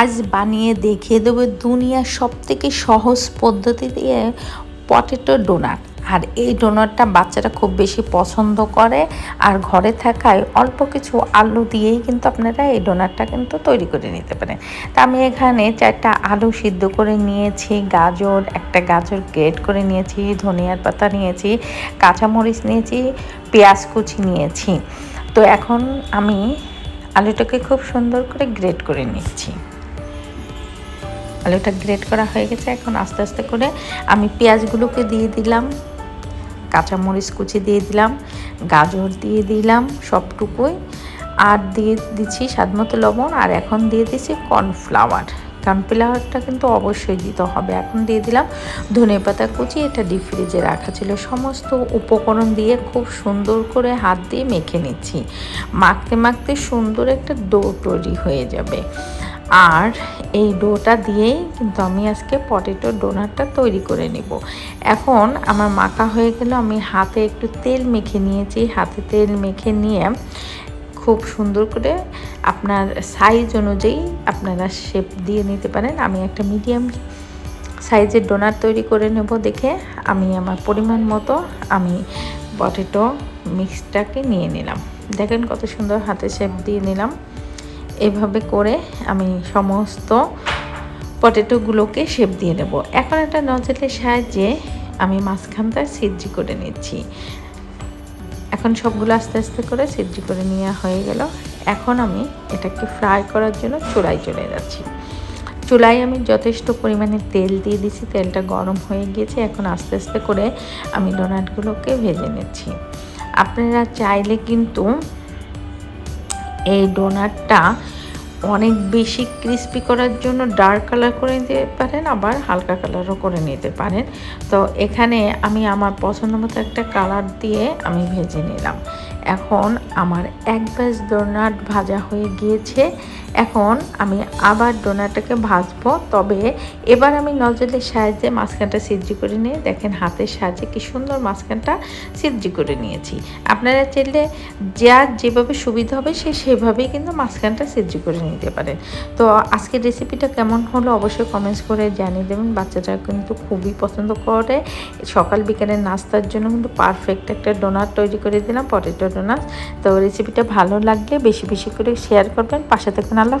আজ বানিয়ে দেখিয়ে দেবো দুনিয়ার সব থেকে সহজ পদ্ধতি দিয়ে পটেটো ডোনাট আর এই ডোনাটটা বাচ্চারা খুব বেশি পছন্দ করে আর ঘরে থাকায় অল্প কিছু আলু দিয়েই কিন্তু আপনারা এই ডোনাটটা কিন্তু তৈরি করে নিতে পারেন। তা আমি এখানে চারটা আলু সিদ্ধ করে নিয়েছি, গাজর, একটা গাজর গ্রেট করে নিয়েছি, ধনিয়ার পাতা নিয়েছি, কাঁচামরিচ নিয়েছি, পেঁয়াজ কুচি নিয়েছি। তো এখন আমি আলুটাকে খুব সুন্দর করে গ্রেট করে নিচ্ছি। আলুটা গ্রেট করা হয়ে গেছে। এখন আস্তে আস্তে করে আমি পেঁয়াজগুলোকে দিয়ে দিলাম, কাঁচামরিচ কুচি দিয়ে দিলাম, গাজর দিয়ে দিলাম সবটুকুই, আর দিয়ে দিচ্ছি স্বাদমতো লবণ, আর এখন দিয়ে দিচ্ছি কর্নফ্লাওয়ার কর্নফ্লাওয়ারটা কিন্তু অবশ্যই দিতে হবে। এখন দিয়ে দিলাম ধনে পাতা কুচি, এটা ডিপ ফ্রিজে রাখা ছিল। সমস্ত উপকরণ দিয়ে খুব সুন্দর করে হাত দিয়ে মেখে নিচ্ছি। মাখতে মাখতে সুন্দর একটা ডো তৈরি হয়ে যাবে। আর এই ডোটা দিয়েই কিন্তু আমি আজকে পটেটো ডোনাটটা তৈরি করে নিব। এখন আমার মাখা হয়ে গেল আমি হাতে একটু তেল মেখে নিয়েছি। হাতে তেল মেখে নিয়ে খুব সুন্দর করে আপনার সাইজ অনুযায়ী আপনারা শেপ দিয়ে নিতে পারেন। আমি একটা মিডিয়াম সাইজের ডোনার তৈরি করে নেব দেখে। আমি আমার পরিমাণ মতো আমি পটেটো মিক্সটাকে নিয়ে নিলাম। দেখেন কত সুন্দর হাতে শেপ দিয়ে নিলাম। এভাবে করে আমি সমস্ত পটেটোগুলোকে শেপ দিয়ে নেব। এখন একটা নজলের সাহায্যে আমি মাঝখানটা সিদ্ধি করে নিচ্ছি। এখন সবগুলো আস্তে আস্তে করে সিদ্ধি করে নেওয়া হয়ে গেল। এখন আমি এটাকে ফ্রাই করার জন্য চুলায় চলে যাচ্ছি। চুলায় আমি যথেষ্ট পরিমাণে তেল দিয়ে দিছি তেলটা গরম হয়ে গিয়েছে। এখন আস্তে আস্তে করে আমি ডোনাটগুলোকে ভেজে নিচ্ছি। আপনারা চাইলে কিন্তু এই ডোনাটটা অনেক বেশি ক্রিস্পি করার জন্য ডার্ক কালার করে নিতে পারেন, আবার হালকা কালারও করে নিতে পারেন। তো এখানে আমি আমার পছন্দ মতো একটা কালার দিয়ে আমি ভেজে নিলাম। এখন আমার এক ব্যাস ডোনাট ভাজা হয়ে গিয়েছে। এখন আমি আবার ডোনাটটাকে ভাজবো। তবে এবার আমি নজলের সাহায্যে মাঝখানটা সিদ্ধি করে নিয়ে দেখেন হাতের সাহায্যে কি সুন্দর মাঝখানটা সিদ্ধি করে নিয়েছি। আপনারা চাইলে যার যেভাবে সুবিধা হবে সে সেভাবেই কিন্তু মাঝখানটা সিদ্ধি করে নিতে পারেন। তো আজকের রেসিপিটা কেমন হলো অবশ্যই কমেন্টস করে জানিয়ে দেবেন। বাচ্চাটা কিন্তু খুবই পছন্দ করে। সকাল বিকেলের নাস্তার জন্য কিন্তু পারফেক্ট একটা ডোনাট তৈরি করে দিলাম পটেটো ডোনাট তো রেসিপিটা ভালো লাগলে বেশি বেশি করে শেয়ার করবেন। পাশে থাকুন আল্লাহ